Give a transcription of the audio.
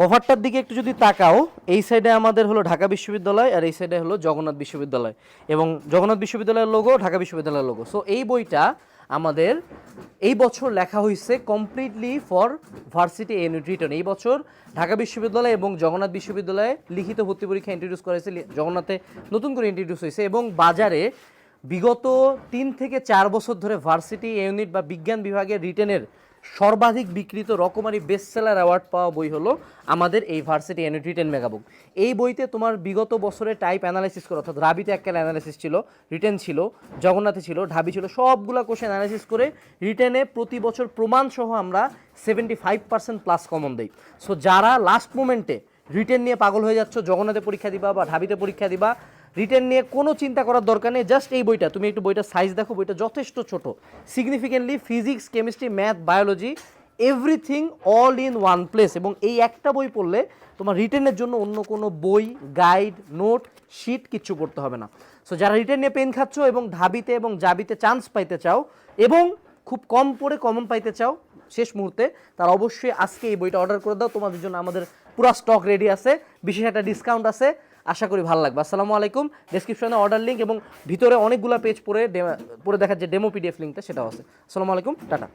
কভারটার দিকে একটু যদি তাকাও, এই সাইডে আমাদের হলো ঢাকা বিশ্ববিদ্যালয় আর এই সাইডে হলো জগন্নাথ বিশ্ববিদ্যালয়। এবং জগন্নাথ বিশ্ববিদ্যালয়ের লোগো ঢাকা বিশ্ববিদ্যালয়ের লোগো সো এই বইটা আমাদের এই বছর লেখা হয়েছে completely for varsity and return এই বছর ঢাকা বিশ্ববিদ্যালয় এবং জগন্নাথ বিশ্ববিদ্যালয়ে লিখিত ভর্তি পরীক্ষা ইন্ট্রোডিউস করা হয়েছে, জগন্নাথে নতুন করে ইন্ট্রোডিউস হয়েছে এবং বাজারে বিগত তিন থেকে চার বছর ধরে ভার্সিটি ইউনিট বা বিজ্ঞান বিভাগের রিটেনের সর্বাধিক বিক্রিত রকমারি বেস্ট সেলার অ্যাওয়ার্ড পাওয়া বই হলো আমাদের এই ভার্সিটি ইউনিট রিটেন মেগাবুক এই বইতে তোমার বিগত বছরে টাইপ অ্যানালাইসিস করে, অর্থাৎ রাবিতে একটা অ্যানালাইসিস ছিল রিটেন ছিল, জগন্নাথে ছিল, ঢাবি ছিল, সবগুলা কোশ্চেন অ্যানালাইসিস করে রিটেনে প্রতি বছর প্রমাণসহ আমরা seventy five percent plus common দিই। সো যারা লাস্ট মোমেন্টে রিটেন নিয়ে পাগল হয়ে যাচ্ছ, জগন্নাথে পরীক্ষা দিবা বা ঢাবিতে পরীক্ষা দিবা রিটেন নিয়ে কোনো চিন্তা করার দরকার নেই জাস্ট এই বইটা। তুমি একটু বইটার সাইজ দেখো, বইটা যথেষ্ট ছোট। Significantly physics chemistry math biology everything all in one place এবং এই একটা বই পড়লে তোমার রিটেনের জন্য অন্য কোনো বই গাইড নোট শিট কিচ্ছু পড়তে হবে না। সো যারা রিটেন নিয়ে পেন খাচ্ছ এবং ঢাবিতে এবং জাবিতে চান্স পাইতে চাও এবং খুব কম পড়ে কমন পাইতে চাও শেষ মুহূর্তে, তার অবশ্যই আজকে এই বইটা অর্ডার করে দাও। তোমাদের জন্য আমাদের পুরো স্টক রেডি আছে। বিশেষ একটা ডিসকাউন্ট আছে। আশা করি ভালো লাগবে। আসসালামু আলাইকুম। ডিসক্রিপশনে অর্ডার লিঙ্ক এবং ভিতরে অনেকগুলো পেজ পরে পরে দেখার যে ডেমো পিডিএফ লিঙ্কটা সেটাও আছে। আসসালামু আলাইকুম। টাটা।